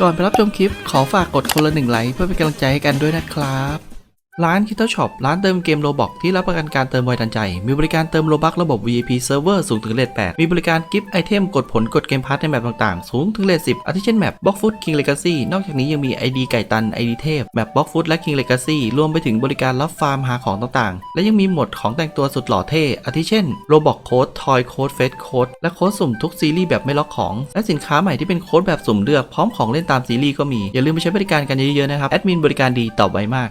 ก่อนไปรับชมคลิปขอฝากกดคนละหนึ่งไลค์เพื่อเป็นกำลังใจให้กันด้วยนะครับ ร้าน k i t t l e Shop ร้านเติมเกมโลบอกที่รับประกันการเติมไวทันใจ มีบริการเติมโลบักระบบ VIP Server สูงถึงเลท8มีบริการกิฟต์ไอเทมกดผลกดเกมพาร์ทในแมปต่างๆ สูงถึงเลท10 อาทิเช่นแมป Block Food King Legacy นอกจากนี้ยังมี ID ไก่ตัน ID เทพ แมป Block Food และ King Legacy รวมไปถึงบริการรับฟาร์มหาของต่างๆ และยังมีหมดของแต่งตัวสุดหล่อเท่ อาทิเช่นโลบอกโค้ดทอยโค้ดเฟสโค้ดและโค้ดสุ่มทุกซีรีส์แบบไม่ล็อกของ และสินค้าใหม่ที่เป็นโค้ดแบบสุ่มเลือกพร้อมของเล่นตามซีรีส์ก็มีอย่าลืมไปใช้บริการกันเยอะๆนะครับแอดมินบริการดีตอบไวมาก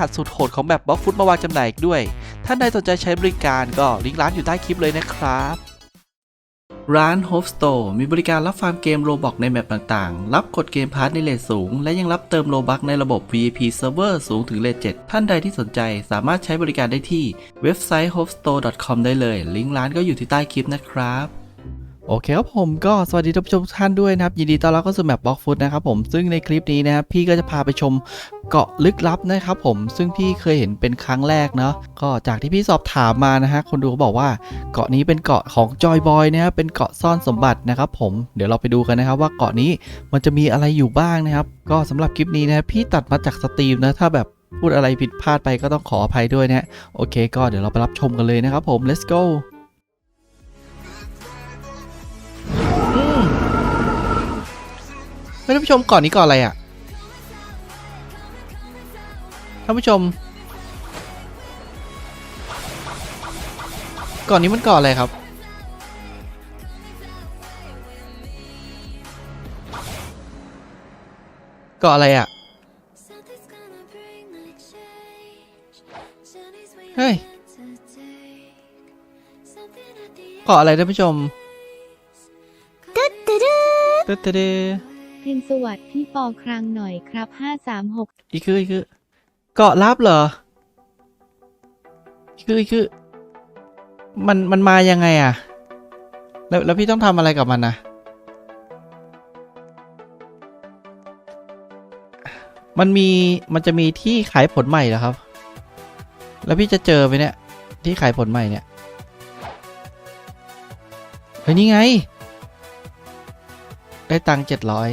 หัสสุดโหดของแบบบล็อกฟุตมาวางจำหน่ายอีกด้วย ท่านใดสนใจใช้บริการก็ลิงก์ร้านอยู่ใต้คลิปเลยนะครับ ร้าน Hope Store มีบริการรับฟาร์มเกมโลบอกในแมปต่างๆ รับกดเกมพาร์ทในเลทสูง และยังรับเติมโลบักในระบบ VIP Server สูงถึงเลท7ท่านใดที่สนใจสามารถใช้บริการได้ที่เว็บไซต์ hopestore.com ได้เลย ลิงก์ร้านก็อยู่ที่ใต้คลิปนะครับ โอเคครับผมก็สวัสดีท่านผู้ชมทุกท่านด้วยนะครับ ยินดีต้อนรับเข้าสู่แมปบล็อกฟุตนะครับผมซึ่งในคลิปนี้นะครับพี่ก็จะพาไปชมเกาะลึกลับนะครับผมซึ่งพี่เคยเห็นเป็นครั้งแรกเนาะก็จากที่พี่สอบถามมานะฮะคนดูเขาบอกว่าเกาะนี้เป็นเกาะของจอยบอยนะครับเป็นเกาะซ่อนสมบัตินะครับผมเดี๋ยวเราไปดูกันนะครับว่าเกาะนี้มันจะมีอะไรอยู่บ้างนะครับ ก็สำหรับคลิปนี้นะพี่ตัดมาจากสตรีมนะถ้าแบบพูดอะไรผิดพลาดไปก็ต้องขออภัยด้วยนะฮะโอเค ก็เดี๋ยวเราไปรับชมกันเลยนะครับผม let's go ท่านผู้ชมก่อนนี้ก่อนอะไรอะท่านผู้ชม ก่อนนี้มันก่อนอะไรครับเกาะอะไรอะเฮ้ยเกาะอะไรท่านผู้ชมตึ๊ดตึ๊ดตึ๊ดตึ๊ด เพนสวัสดิ์พี่ปอครั้งหน่อยครับ536อีกคืออีกคือเกาะลับเหรออีกคืออีกคือ มันมันมายังไงอะแล้วแล้วพี่ต้องทำอะไรกับมันนะมันมีมันจะมีที่ขายผลใหม่เหรอครับ แล้วพี่จะเจอไหมเนี่ย ที่ขายผลใหม่เนี่ยเฮ้ยนี่ไง ได้ตังค์เจ็ดร้อย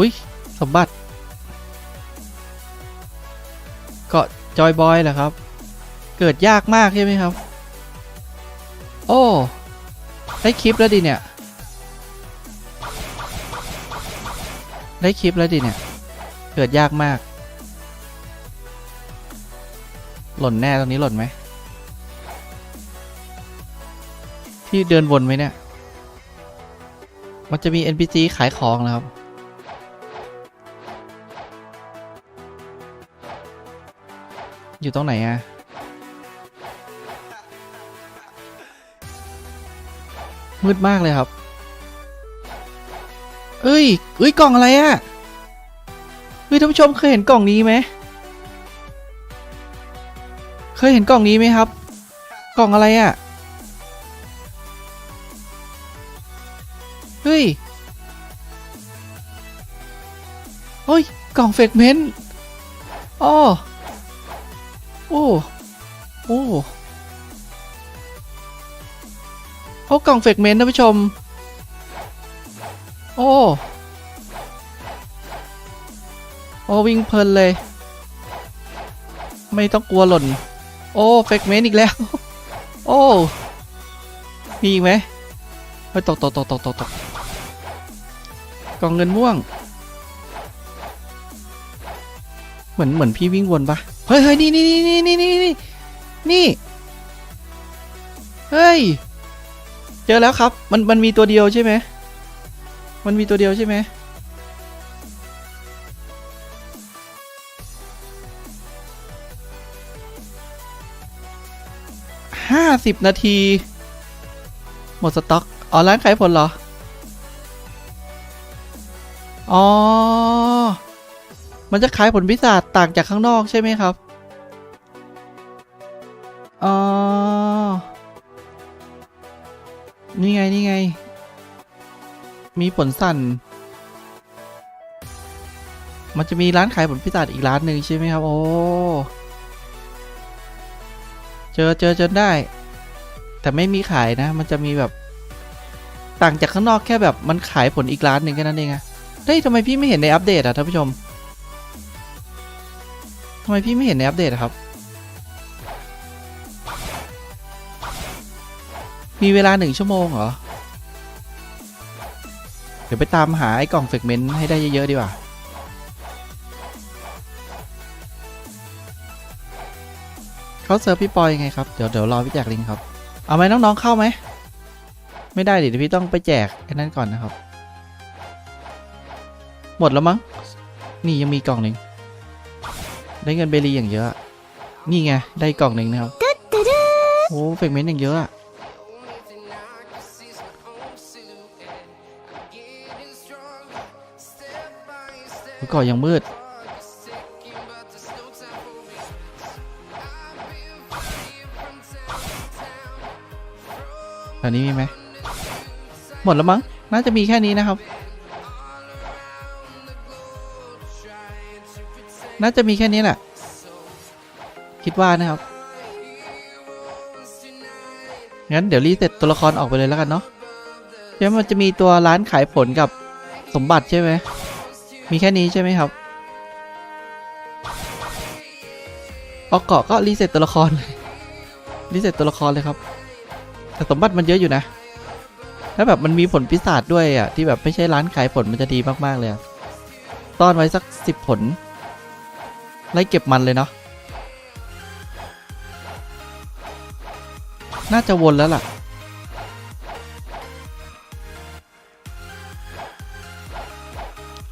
อุ้ยสมบัติเกาะจอยบอยเหรอครับ เกิดยากมากใช่ไหมครับ โอ้ได้คลิปแล้วดิเนี่ย ได้คลิปแล้วดิเนี่ย เกิดยากมาก หล่นแน่ตรงนี้หล่นไหมพี่เดินวนไหมเนี่ย มันจะมี NPC ขายของนะครับ อยู่ตรงไหนอะมืดมากเลยครับ เอ้ยเอ้ย กล่องอะไรอะเฮ้ยท่านผู้ชมเคยเห็นกล่องนี้ไหม เคยเห็นกล่องนี้ไหมครับ กล่องอะไรอะเฮ้ยโอ้ย กล่องเฟกเมนต์อ๋อ โอ้ โอ้โอ้กล่องเฟกเมนต์ท่านผู้ชม โอ้ โอ้วิ่งเพลินเลย ไม่ต้องกลัวหล่น โอ้เฟกเมนต์อีกแล้ว โอ้ มีอีกไหมไปตกตกตกตกตกตกกล่องเงินม่วง เหมือนเหมือนพี่วิ่งวนปะ เฮ้ยเฮ้ยนี่นี่นี่นี่นี่นี่นี่ เฮ้ย เจอแล้วครับ มันมันมีตัวเดียวใช่ไหม มันมีตัวเดียวใช่ไหมห้าสิบนาที หมดสต็อก อ๋อ ร้านขายผลเหรอ อ๋อ มันจะขายผลพิศาจต่างจากข้างนอกใช่ไหมครับ อ๋อ นี่ไง นี่ไง มีผลสั่น มันจะมีร้านขายผลพิศาจอีกร้านหนึ่งใช่ไหมครับ โอ้ เจอเจอจนได้ แต่ไม่มีขายนะ มันจะมีแบบต่างจากข้างนอกแค่แบบมันขายผลอีกร้านหนึ่งแค่นั้นเองอะเฮ้ยทำไมพี่ไม่เห็นในอัปเดตอะท่านผู้ชม ไมพี่ไม่เห็นในอัปเดตครับ มีเวลาหนึ่งชั่วโมงเหรอ เดี๋ยวไปตามหาไอ้กล่องเฟกเมนต์ให้ได้เยอะๆดีกว่าเขาเซิร์ฟพี่ปอยยังไงครับ เดี๋ยวเดี๋ยวรอพี่แจกลิงครับ เอาไหมน้องๆเข้าไหม ไม่ได้ดิเดี๋ยวพี่ต้องไปแจกไอ้นั่นก่อนนะครับ หมดแล้วมั้ง นี่ยังมีกล่องหนึ่ง ได้เงินเบรีอย่างเยอะ นี่ไง ได้กล่องหนึ่งนะครับโอ้เฟกเมนต์อย่างเยอะอะอุ๊ยก่อยังมืดแถวนี้มีไหม หมดแล้วมั้ง น่าจะมีแค่นี้นะครับ น่าจะมีแค่นี้แหละ คิดว่านะครับ งั้นเดี๋ยวรีเซ็ตตัวละครออกไปเลยแล้วกันเนาะเดี๋ยวมันจะมีตัวร้านขายผลกับสมบัติใช่ไหม มีแค่นี้ใช่ไหมครับออกเกาะก็รีเซ็ตตัวละครเลยรีเซ็ตตัวละครเลยครับ แต่สมบัติมันเยอะอยู่นะ ถ้าแบบมันมีผลพิศาจด้วยอะที่แบบไม่ใช่ร้านขายผลมันจะดีมากๆเลย ต้อนไว้สักสิบผล ไล่เก็บมันเลยเนาะน่าจะวนแล้วล่ะ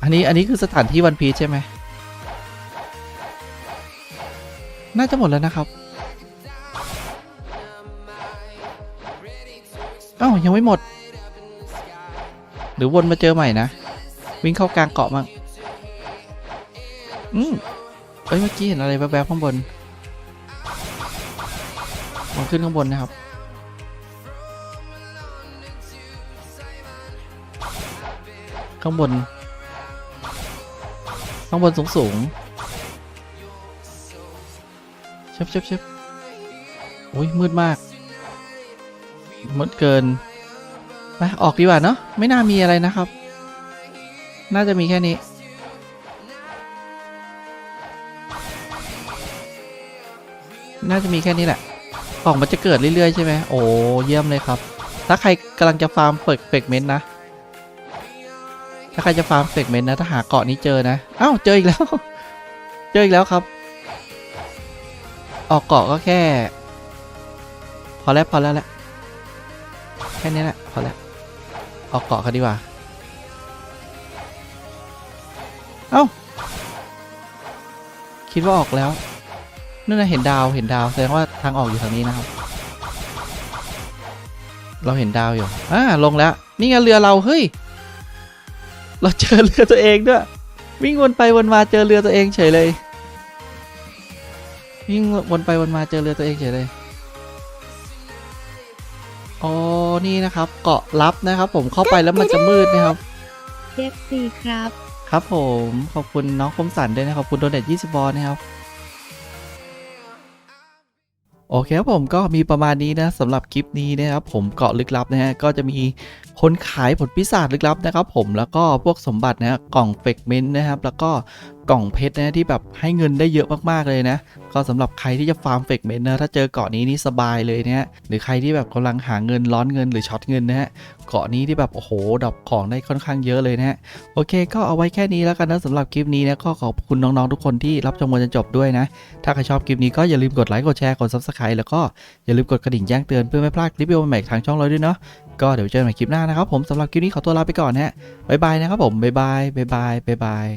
อันนี้อันนี้คือสถานที่วันพีชใช่ไหม น่าจะหมดแล้วนะครับ เอ้ายังไม่หมด หรือวนมาเจอใหม่นะ วิ่งเข้ากลางเกาะมั่งอืม เอ้ยเมื่อกี้เห็นอะไรแวบๆข้างบนมันขึ้นข้างบนนะครับ ข้างบน ข้างบนสูงสูงๆเชฟเชฟเชฟโอ้ยมืดมาก มืดเกินไปออกดีกว่าเนาะไม่น่ามีอะไรนะครับ น่าจะมีแค่นี้ น่าจะมีแค่นี้แหละกล่องมันจะเกิดเรื่อยๆ ใช่ไหมโอ้เยี่ยมเลยครับ ถ้าใครกำลังจะฟาร์มเฟกเฟกเมนต์นะ ถ้าใครจะฟาร์มเฟกเมนต์นะ ถ้าหาเกาะนี้เจอนะอ้าวเจออีกแล้ว เจออีกแล้วครับ ออกเกาะก็แค่ พอแล้วพอแล้วแหละแค่นี้แหละพอแล้วออกเกาะกันดีกว่า เอ้า คิดว่าออกแล้ว นั่นนะเห็นดาวเห็นดาวแสดงว่าทางออกอยู่ทางนี้นะครับ เราเห็นดาวอยู่อ่าลงแล้ว นี่ไงเรือเราเฮ้ย เราเจอเรือตัวเองด้วยวิ่งวนไปวนมาเจอเรือตัวเองเฉยเลย วิ่งวนไปวนมาเจอเรือตัวเองเฉยเลยอ๋อนี่นะครับ เกาะลับนะครับ ผมเข้าไปแล้วมันจะมืดนะครับเอฟซีครับ ครับผมขอบคุณน้องคมสันด้วยนะครับขอบคุณโดเนท20บอลนะครับ โอเคครับผมก็มีประมาณนี้นะสำหรับคลิปนี้นะครับผมเกาะลึกลับนะฮะก็จะมีคนขายผลพิศาจลึกลับนะครับผมแล้วก็พวกสมบัตินะฮะกล่องเฟกเมนต์นะครับแล้วก็ กล่องเพชรนะที่แบบให้เงินได้เยอะมากๆเลยนะ ก็สำหรับใครที่จะฟาร์มเฟกเมนต์นะถ้าเจอเกาะนี้นี่สบายเลยนะฮะหรือใครที่แบบกำลังหาเงินร้อนเงินหรือช็อตเงินนะฮะเกาะนี้ที่แบบโอ้โหดรอปของได้ค่อนข้างเยอะเลยนะฮะโอเค ก็เอาไว้แค่นี้แล้วกันนะสำหรับคลิปนี้นะก็ขอบคุณน้องๆทุกคนที่รับชมจนจบด้วยนะ ถ้าใครชอบคลิปนี้ก็อย่าลืมกดไลค์กดแชร์กด subscribe แล้วก็อย่าลืมกดกระดิ่งแจ้งเตือนเพื่อไม่พลาดคลิปวิดีโอใหม่ทางช่องเราด้วยเนาะก็เดี๋ยวเจอกันใหม่คลิปหน้านะครับผมสำหรับคลิปนี้ขอตัวลาไปก่อนนะฮะบ๊ายบายนะครับผมบ๊ายบายบ๊ายบายบ๊ายบาย